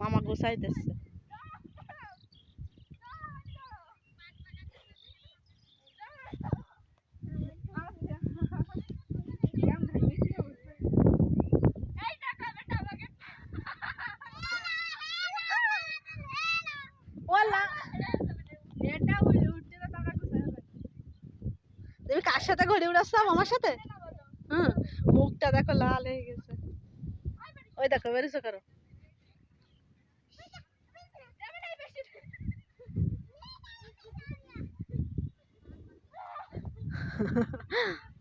মামা গোসাইতেছে। তুমি কার সাথে ঘুরে উড়াচ্ছ আমার সাথে? হুম, মুখটা দেখো লাল হয়ে গেছে। ওই দেখো, বেরিয়েছো করো দিয়ে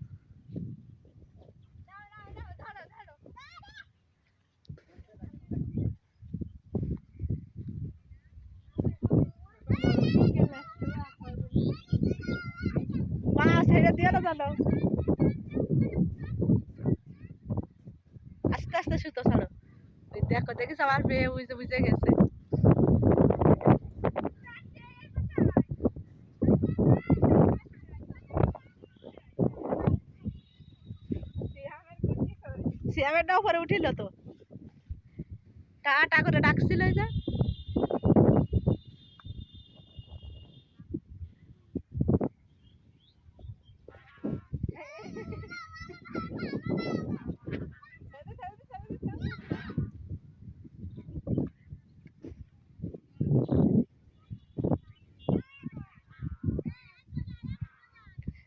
না জানো আস্তে আস্তে সুতো ছাড়ো। দেখো দেখিস আমার মেয়ে বুঝে বুঝে গেছে। সিয়ামেরটা উপরে উঠিল তো। টাটা করে ডাকছিল যে।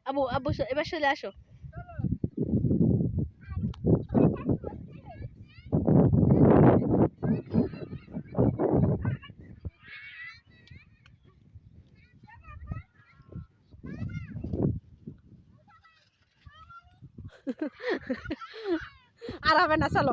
আবু আবু এবার চলে আসো। আর হবে না চলো।